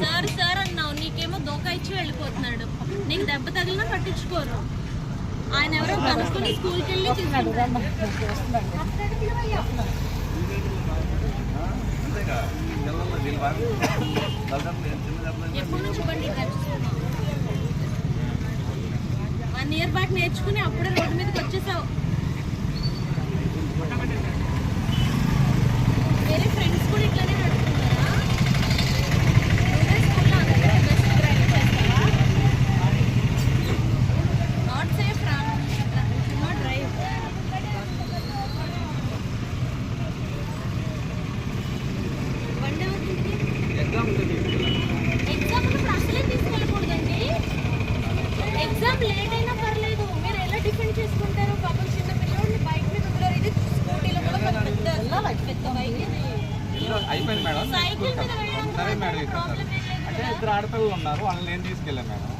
Sir sir అన్నావు. నీకేమో దోకా ఇచ్చి వెళ్ళిపోతున్నాడు. నీకు దెబ్బ తగిలినా పట్టించుకోరు. ఆయన ఎవరో కనుక్కొని స్కూల్కి వెళ్ళి తీసుకుంటాడు ఎప్పుడు వన్ ఇయర్ బ్యాక్ నేర్చుకుని అప్పుడే రోడ్డు మీదకి వచ్చేసావు. వేరే ఫ్రెండ్స్ కూడా ఇట్లానే నడుపుతున్నారా? నాట్ సేఫ్ రా. డ్రైవ్ ఎవరిది ఎగ్జామ్ అసలే తీసుకెళ్ళకూడదండి. ఎగ్జామ్ లేట్ అయిపోయింది మేడం. సరే మేడం అంటే ఇద్దరు ఆడపిల్లలు ఉన్నారు వాళ్ళని నేను తీసుకెళ్ళాను మేడం.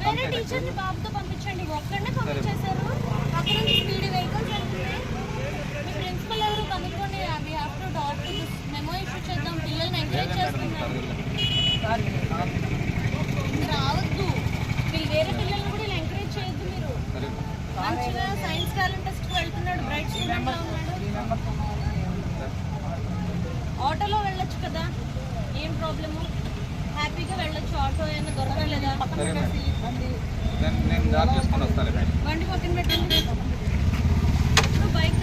వేరే టీచర్ని బాబుతో పంపించండి. ఒక్కడనే పంపించేశారు. అక్కడ నుంచి స్పీడ్ వెహికల్స్ వెళ్తున్నాయి. మీ ప్రిన్సిపల్ ఎవరు మెమో ఇష్యూ చేద్దాం. పిల్లల్ని ఎంకరేజ్ చేస్తున్నారు. రావద్దు. వేరే పిల్లల్ని కూడా ఇలా ఎంకరేజ్ చేయొద్దు మీరు. మంచిగా సైన్స్ టాలెంట్ టెస్ట్కి వెళ్తున్నాడు. బ్రైట్ స్టూడెంట్ లా ఉన్నాడు. ప్రాబ్లము. హ్యాపీగా వెళ్ళొచ్చు ఆటో ఏమైనా దొరకలేదా బండి పక్కన పెట్టండి. బైక్